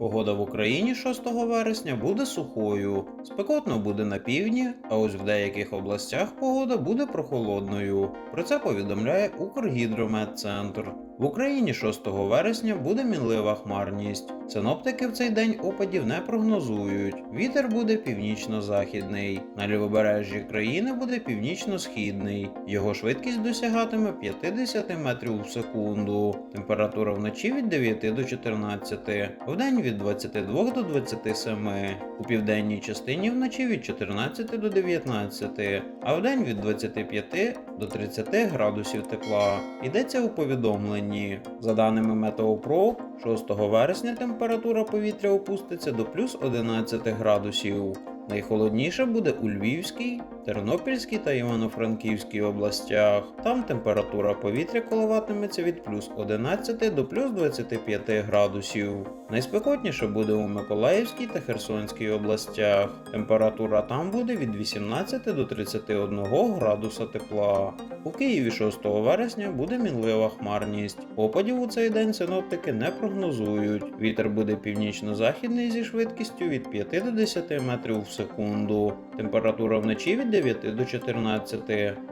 Погода в Україні 6 вересня буде сухою. Спекотно буде на півдні, а ось в деяких областях погода буде прохолодною. Про це повідомляє Укргідрометцентр. В Україні 6 вересня буде мінлива хмарність. Синоптики в цей день опадів не прогнозують. Вітер буде північно-західний. На лівобережжі країни буде північно-східний. Його швидкість досягатиме 50 метрів в секунду. Температура вночі від 9 до 14, вдень від 22 до 27, у південній частині вночі від 14 до 19, а вдень від 25 до 30 градусів тепла. Йдеться у повідомленні. За даними Метеопро, 6 вересня температура повітря опуститься до плюс 11 градусів. Найхолодніше буде у Львівській, Тернопільській та Івано-Франківській областях. Там температура повітря коливатиметься від плюс 11 до плюс 25 градусів. Найспекотніше буде у Миколаївській та Херсонській областях. Температура там буде від 18 до 31 градуса тепла. У Києві 6 вересня буде мінлива хмарність. Опадів у цей день синоптики не прогнозують. Вітер буде північно-західний зі швидкістю від 5 до 10 метрів в секунду. Температура вночі від 9 до 14,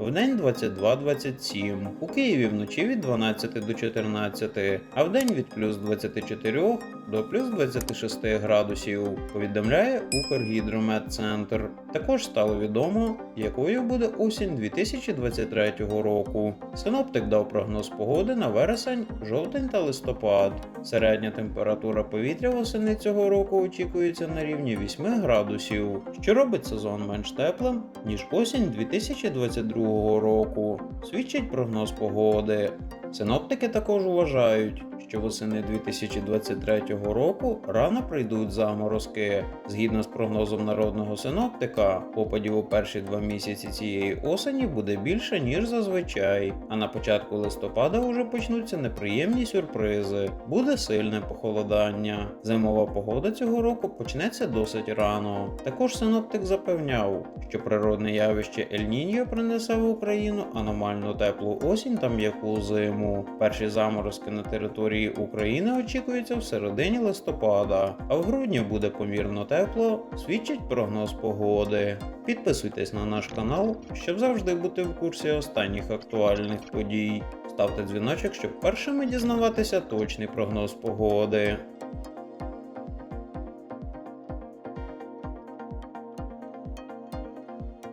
вдень 22-27. У Києві вночі від 12 до 14, а вдень від плюс 24 до плюс 26 градусів. Повідомляє Укргідрометцентр. Також стало відомо, якою буде осінь 2023 року. Синоптик дав прогноз погоди на вересень, жовтень та листопад. Середня температура повітря восени цього року очікується на рівні 8 градусів, що робить сезон менш теплим, ніж осінь 2022 року. Свідчить прогноз погоди. Синоптики також вважають, що восени 2023 року рано прийдуть заморозки. Згідно з прогнозом народного синоптика, опадів у перші два місяці цієї осені буде більше, ніж зазвичай. А на початку листопада вже почнуться неприємні сюрпризи. Буде сильне похолодання. Зимова погода цього року почнеться досить рано. Також синоптик запевняв, що природне явище Ель-Ніньо принесе в Україну аномально теплу осінь та м'яку зиму. Перші заморозки на території України очікується в середині листопада, а в грудні буде помірно тепло, свідчить прогноз погоди. Підписуйтесь на наш канал, щоб завжди бути в курсі останніх актуальних подій. Ставте дзвіночок, щоб першими дізнаватися точний прогноз погоди.